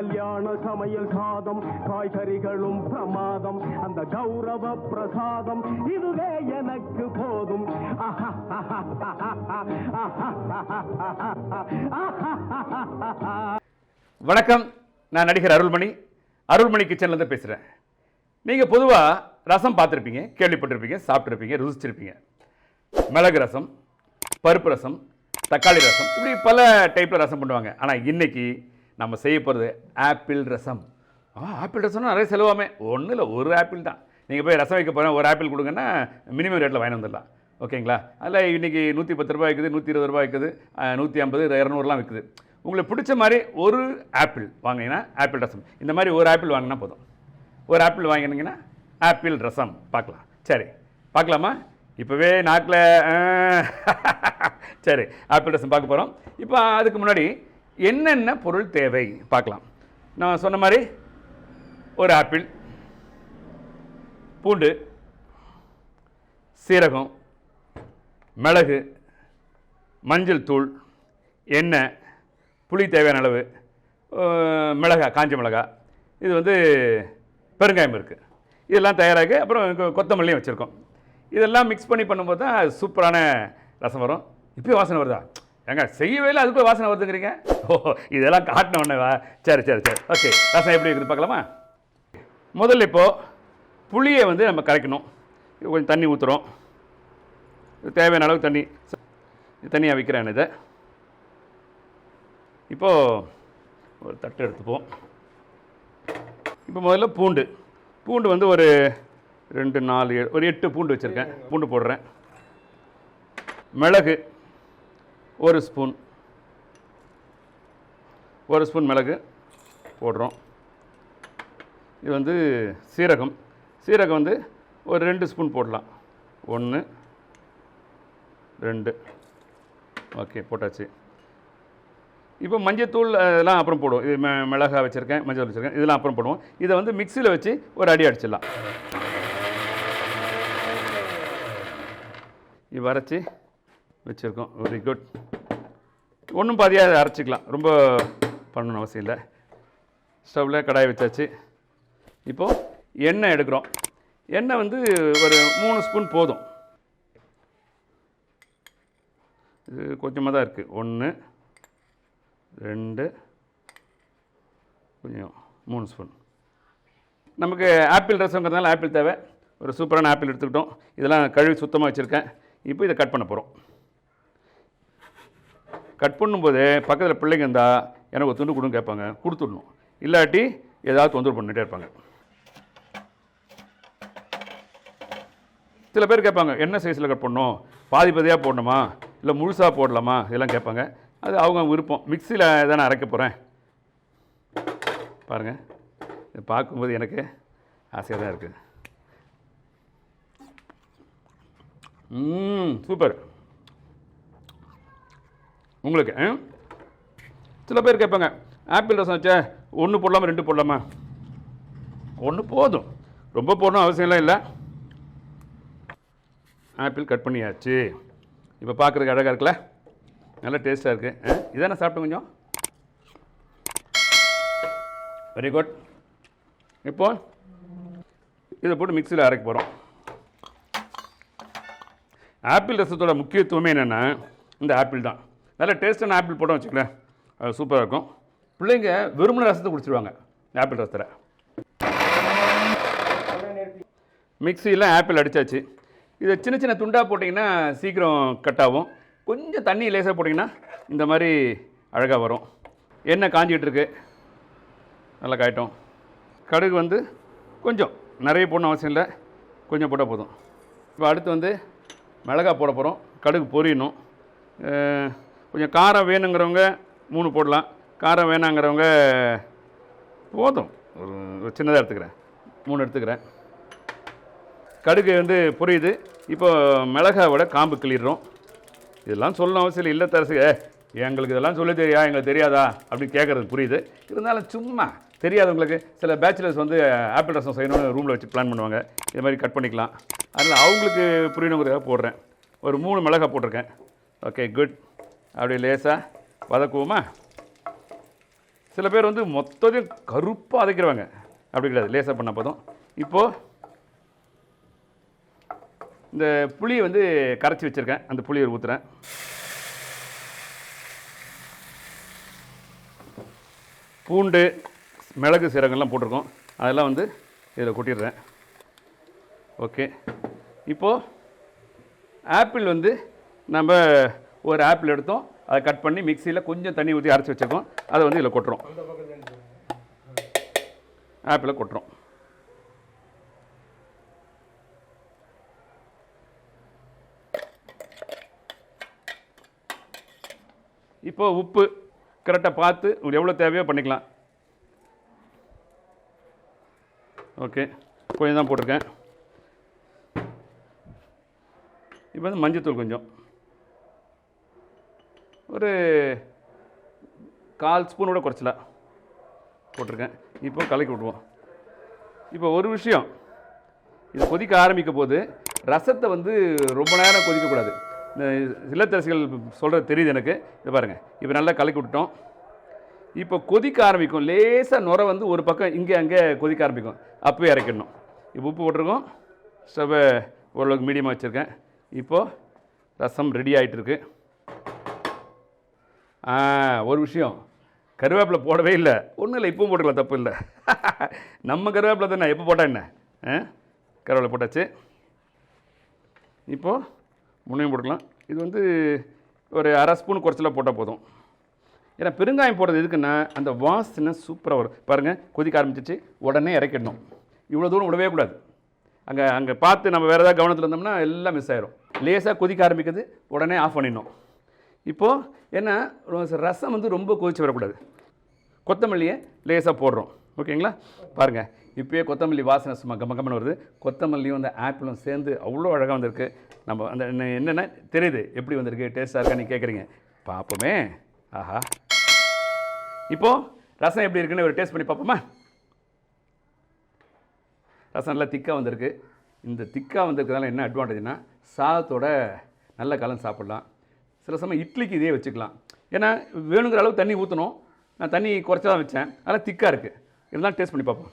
கல்யாண சமையல் சாதம் காய்கறிகளும் பிரமாதம் அந்த கௌரவ பிரசாதம் இதுவே எனக்கு போதும். வணக்கம் நான் நடிகர் அருள்மணி. அருள்மணி கிச்சன்லேருந்து பேசுகிறேன் நீங்கள் பொதுவாக ரசம் பார்த்துருப்பீங்க கேள்விப்பட்டிருப்பீங்க சாப்பிட்ருப்பீங்க ருசிச்சிருப்பீங்க. மிளகு ரசம் பருப்பு ரசம் தக்காளி ரசம் இப்படி பல டைப்பில் ரசம் பண்ணுவாங்க. ஆனால் இன்னைக்கு நம்ம செய்ய போகிறது ஆப்பிள் ரசம். ஆ ஆப்பிள் ரசம்னா நிறைய செலவாமே. ஒன்றும் இல்லை ஒரு ஆப்பிள் தான். நீங்கள் போய் ரசம் வைக்க போகிறேன் ஒரு ஆப்பிள் கொடுங்கன்னா மினிமம் ரேட்டில் வாங்கி வந்துடலாம். ஓகேங்களா? அதில் இன்றைக்கி நூற்றி பத்து ரூபாய் விற்குது நூற்றி இருபது ரூபாய் விற்குது நூற்றி ஐம்பது இரநூறுலாம் விற்குது உங்களுக்கு பிடிச்ச மாதிரி ஒரு ஆப்பிள் வாங்கினீங்கன்னா ஆப்பிள் ரசம். இந்த மாதிரி ஒரு ஆப்பிள் வாங்கினா போதும். ஒரு ஆப்பிள் வாங்கினீங்கன்னா ஆப்பிள் ரசம். பார்க்கலாம். சரி. பார்க்கலாமா? இப்போவே நாக்கில் சரி. ஆப்பிள் ரசம் பார்க்க போகிறோம் இப்போ அதுக்கு முன்னாடி என்னென்ன பொருள் தேவை? பார்க்கலாம். நான் சொன்ன மாதிரி ஒரு ஆப்பிள் பூண்டு சீரகம் மிளகு மஞ்சள் தூள் எண்ணெய் புளி தேவையான அளவு மிளகா காஞ்ச மிளகா. இது வந்து பெருங்காயம் இருக்குது இதெல்லாம் தயாராகி அப்புறம் கொத்தமல்லியும் வச்சுருக்கோம். இதெல்லாம் மிக்ஸ் பண்ணி பண்ணும்போது தான் அது சூப்பரான ரசம் வரும். இப்போயும் வாசனை வருதா? ஏங்க செய்யவே இல்லை அதுக்குள்ளே வாசனை வருதுங்கிறீங்க? ஓ இதெல்லாம் காட்டின உடனேவா? சரி சரி சரி. ஓகே ரசம் எப்படி இருக்குது பார்க்கலாமா? முதல்ல இப்போது புளியை வந்து நம்ம கரைக்கணும். கொஞ்சம் தண்ணி ஊற்றுறோம் இது தேவையான அளவு தண்ணி. தண்ணியாக தனியாக இதை. இப்போது ஒரு தட்டு எடுத்துப்போம். இப்போ முதல்ல பூண்டு. பூண்டு வந்து ஒரு ரெண்டு நாலு ஒரு எட்டு பூண்டு வச்சுருக்கேன். பூண்டு போடுறேன். மிளகு. ஒரு ஸ்பூன். ஒரு ஸ்பூன் மிளகு போடுறோம். இது வந்து சீரகம். சீரகம் வந்து ஒரு ரெண்டு ஸ்பூன் போடலாம். ஒன்று ரெண்டு. ஓகே போட்டாச்சு. இப்போ மஞ்சத்தூள் அதெல்லாம் அப்புறம் போடுவோம். இது மிளகா வச்சுருக்கேன் மஞ்சள் வச்சுருக்கேன் இதெல்லாம் அப்புறம் போடுவோம். இதை வந்து மிக்சியில் வச்சு ஒரு அடி அடிச்சிடலாம். இது வரைச்சி வச்சுருக்கோம். வெரி குட் ஒன்றும் பாதியாக அரைச்சிக்கலாம். ரொம்ப பண்ணணும் அவசியம் இல்லை. ஸ்டவ்வில் கடாய் வச்சாச்சு. இப்போது எண்ணெய் எடுக்கிறோம். எண்ணெய் வந்து ஒரு மூணு ஸ்பூன் போதும். இது கொஞ்சமாக தான் இருக்குது ஒன்று ரெண்டு கொஞ்சம் மூணு ஸ்பூன். நமக்கு ஆப்பிள் ரசங்கிறதுனால ஆப்பிள் தேவை. ஒரு சூப்பரான ஆப்பிள் எடுத்துக்கிட்டோம். இதெல்லாம் கழுவி சுத்தமாக வச்சுருக்கேன். இப்போ இதை கட் பண்ண போகிறோம் கட் பண்ணும்போது பக்கத்தில் பிள்ளைங்க இருந்தால் எனக்கு ஒரு துண்டு கொடுன்னு கேட்பாங்க. கொடுத்துடணும். இல்லாட்டி ஏதாவது தொந்தரவு பண்ணிகிட்டே இருப்பாங்க. சில பேர் கேட்பாங்க என்ன சைஸில் கட் பண்ணணும்? பாதி பாதியாக போடணுமா? இல்லை முழுசாக போடலாமா? இதெல்லாம் கேட்பாங்க. அது அவங்க விருப்பம். மிக்சியில் தானே அரைக்க போகிறேன் பாருங்கள் இதை பார்க்கும்போது எனக்கு ஆசையாக தான் இருக்குது ம் சூப்பர். உங்களுக்கு ஆ? சில பேர் கேட்பாங்க ஆப்பிள் ரசம் வச்சா ஒன்று போடலாமா ரெண்டு போடலாமா? ஒன்று போதும். ரொம்ப போடணும் அவசியம்லாம் இல்லை. ஆப்பிள் கட் பண்ணியாச்சு. இப்போ பார்க்குறதுக்கு அழகாக இருக்குல்ல? நல்லா டேஸ்ட்டாக இருக்குது இதானே சாப்பிட்டு கொஞ்சம்? வெரி குட் இப்போ இதை போட்டு மிக்சியில் அரைக்க போகிறோம் ஆப்பிள் ரசத்தோட முக்கியத்துவமே என்னென்னா இந்த ஆப்பிள் தான். நல்ல டேஸ்ட்டான ஆப்பிள் போட்டோம் வச்சுக்கலேன் அது சூப்பராக இருக்கும். பிள்ளைங்க வெறுமன ரசத்தை குடிச்சிருவாங்க ஆப்பிள் ரசத்தில். மிக்சியில் ஆப்பிள் அடித்தாச்சு இதை சின்ன சின்ன துண்டாக போட்டிங்கன்னா சீக்கிரம் கட் ஆகும். கொஞ்சம் தண்ணி லேசாக போட்டிங்கன்னா இந்த மாதிரி அழகாக வரும். எண்ணெய் காஞ்சிட்டு நல்லா காயட்டும். கடுகு வந்து கொஞ்சம் நிறைய போடணும் அவசியம் இல்லை. கொஞ்சம் போட்டால் போதும். இப்போ அடுத்து வந்து மிளகா போட போகிறோம் கடுகு பொரியணும். கொஞ்சம் காரம் வேணுங்கிறவங்க மூணு போடலாம். காரம் வேணாங்கிறவங்க போதும். ஒரு சின்னதாக எடுத்துக்கிறேன். மூணு எடுத்துக்கிறேன். கடுகு வந்து புரியுது. இப்போ மிளகாவோட காம்பு கிளிடுறோம் இதெல்லாம் சொல்லணும் அவசியம் இல்லை தரசு எங்களுக்கு இதெல்லாம் சொல்ல தெரியா? எங்களுக்கு தெரியாதா? அப்படின்னு கேட்குறது புரியுது. இருந்தாலும் சும்மா தெரியாதவங்களுக்கு சில பேச்சுலர்ஸ் வந்து ஆப்பிள் ரசம் செய்யணும்னு ரூமில் வச்சு பிளான் பண்ணுவாங்க. இது மாதிரி கட் பண்ணிக்கலாம். அதனால் அவங்களுக்கு புரியணுங்கிறத போடுறேன். ஒரு மூணு மிளகாய் போட்டிருக்கேன். ஓகே குட் அப்படி லேசாக வதக்குவோமா? சில பேர் வந்து மொத்தத்தையும் கருப்பாக அதைக்கிறவாங்க அப்படி கிடையாது. லேசாக பண்ண போதும். இப்போது இந்த புளியை வந்து கரைச்சி வச்சுருக்கேன். அந்த புளியை ஊற்றுறேன் பூண்டு மிளகு சீரகம்லாம் போட்டிருக்கோம். அதெல்லாம் வந்து இதில் கொட்டிடுறேன். ஓகே. இப்போது ஆப்பிள் வந்து நம்ம ஒரு ஆப்பிள் எடுத்தோம் அதை கட் பண்ணி மிக்சியில் கொஞ்சம் தண்ணி ஊற்றி அரைச்சி வச்சுருக்கோம். அதை வந்து இதில் கொட்டுறோம். ஆப்பிளை கொட்டுறோம். இப்போ உப்பு கரெக்டாக பார்த்து உங்களுக்கு எவ்வளோ தேவையோ பண்ணிக்கலாம். ஓகே கொஞ்சம் தான் போட்டிருக்கேன். இப்போ வந்து மஞ்சத்தூள் கொஞ்சம். ஒரு கால் ஸ்பூனோட குறைச்சல போட்டிருக்கேன். இப்போ கலக்கி விடுவோம். இப்போ ஒரு விஷயம். இது கொதிக்க ஆரம்பிக்க போது ரசத்தை வந்து ரொம்ப நேரம் கொதிக்கக்கூடாது. இந்த இல்லத்தரசிகள் சொல்கிறது தெரியுது எனக்கு. இது பாருங்கள் இப்போ நல்லா கலக்கி விட்டோம் இப்போ கொதிக்க ஆரம்பிக்கும். லேசாக நுரை வந்து ஒரு பக்கம் இங்கே அங்கே கொதிக்க ஆரம்பிக்கும். அப்போயே இறக்கிடணும். இப்போ உப்பு போட்டிருக்கோம். ஸ்டவ்வை ஓரளவுக்கு மீடியமாக வச்சுருக்கேன். இப்போது ரசம் ரெடி ஆகிட்டுருக்கு ஒரு விஷயம். கருவேப்பிலை போடவே இல்லை. ஒன்றும் இல்லை இப்பவும் போட்டுக்கலாம் தப்பு இல்லை. நம்ம கருவேப்பிலை தானே எப்போ போட்டா என்ன? ஆ கருவேப்பிலை போட்டாச்சு. இப்போது முன்னையும் போட்டுக்கலாம். இது வந்து ஒரு அரை ஸ்பூன் குறைச்சலாக போட்டால் போதும். ஏன்னா பெருங்காயம் போடுறது எதுக்குன்னா அந்த வாசனை சூப்பராக வரும். பாருங்கள் கொதிக்க ஆரம்பிச்சிச்சு உடனே இறக்கிடணும். இவ்வளோ தூரம் விடவே கூடாது. அங்கே அங்கே பார்த்து நம்ம வேறு ஏதாவது கவனத்தில் இருந்தோம்னா எல்லாம் மிஸ் ஆயிரும். லேசாக கொதிக்க ஆரம்பிக்குது உடனே ஆஃப் பண்ணிடணும். இப்போது ஏன்னா ரசம் வந்து ரொம்ப கொதிச்சு வரக்கூடாது. கொத்தமல்லியை லேசாக போடுறோம். ஓகேங்களா? பாருங்கள் இப்போயே கொத்தமல்லி வாசனை சும்மா கம்ம கம்மன் வருது. கொத்தமல்லியும் அந்த ஆப்பிளும் சேர்ந்து அவ்வளோ அழகாக வந்திருக்கு. நம்ம அந்த என்ன- என்னென்ன தெரியுது. எப்படி வந்திருக்கு? டேஸ்ட்டாக இருக்கா கேட்குறீங்க பார்ப்போமே ஆஹா. இப்போது ரசம் எப்படி இருக்குன்னு ஒரு டேஸ்ட் பண்ணி பார்ப்போமா ரசம் நல்லா திக்காக வந்திருக்கு. இந்த திக்காக வந்திருக்கிறதுனால என்ன அட்வான்டேஜ்னால் சாதத்தோட நல்ல கலந்து சாப்பிட்லாம். சில சமயம் இட்லிக்கு இதே வச்சுக்கலாம். ஏன்னா வேணுங்கிற அளவு தண்ணி ஊற்றணும் நான் தண்ணி குறைச்சி தான் வச்சேன். அதனால் திக்காக இருக்குது இருந்தாலும் டேஸ்ட் பண்ணி பார்ப்போம்.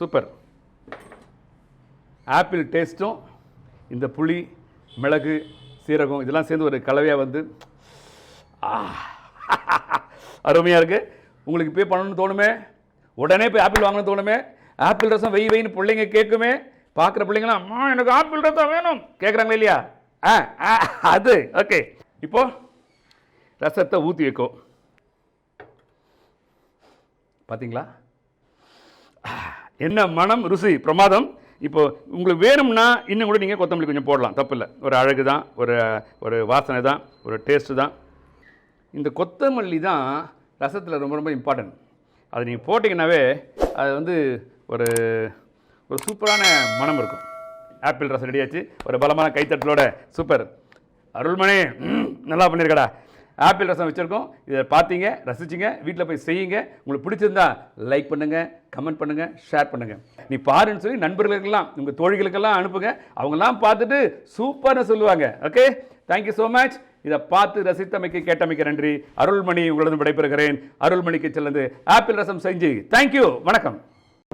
சூப்பர். ஆப்பிள் டேஸ்ட்டும் இந்த புளி மிளகு சீரகம் இதெல்லாம் சேர்ந்து ஒரு கலவையாக வந்து அருமையாக இருக்குது உங்களுக்கு பே பண்ணணும்னு தோணுமே? உடனே போய் ஆப்பிள் வாங்கணும்னு தோணுமே? ஆப்பிள் ரசம் வெய் வெயின்னு பிள்ளைங்க கேட்குமே? பார்க்குற பிள்ளைங்களாம் அம்மா எனக்கு ஆப்பிள் ரசம் வேணும். கேட்குறாங்களே இல்லையா? ஆ ஆ, அது ஓகே. இப்போது ரசத்தை ஊற்றி வைக்கோ. பார்த்தீங்களா என்ன மனம் ருசி பிரமாதம். இப்போ உங்களுக்கு வேணும்னா இன்னும் கூட நீங்கள் கொத்தமல்லி கொஞ்சம் போடலாம். தப்பில்லை. ஒரு அழகு தான் ஒரு ஒரு வாசனை தான் ஒரு டேஸ்ட்டு தான். இந்த கொத்தமல்லி தான் ரசத்தில் ரொம்ப ரொம்ப இம்பார்ட்டன்ட் அது நீங்கள் போட்டிங்கன்னாவே அது வந்து ஒரு ஒரு சூப்பரான மனம் இருக்கும். ஆப்பிள் ரசம் ரெடியாச்சு ஒரு பலமான கைத்தட்டலோட சூப்பர். அருள்மணி நல்லா பண்ணியிருக்கடா ஆப்பிள் ரசம் வச்சுருக்கோம். இதை பார்த்தீங்க ரசிச்சிங்க வீட்டில் போய் செய்யுங்க. உங்களுக்கு பிடிச்சிருந்தா லைக் பண்ணுங்கள் கமெண்ட் பண்ணுங்கள் ஷேர் பண்ணுங்கள் நீ பாருன்னு சொல்லி நண்பர்களுக்கெல்லாம் உங்கள் தோழிகளுக்கெல்லாம் அனுப்புங்க. அவங்கெல்லாம் பார்த்துட்டு சூப்பர்னு சொல்லுவாங்க. ஓகே தேங்க்யூ ஸோ மச் இதை பார்த்து ரசித்தமைக்கு கேட்டமைக்கு நன்றி. அருள்மணி உங்களது விடைபெறுகிறேன். அருள்மணிக்கு செல்லந்து ஆப்பிள் ரசம் செஞ்சு. தேங்க்யூ வணக்கம்.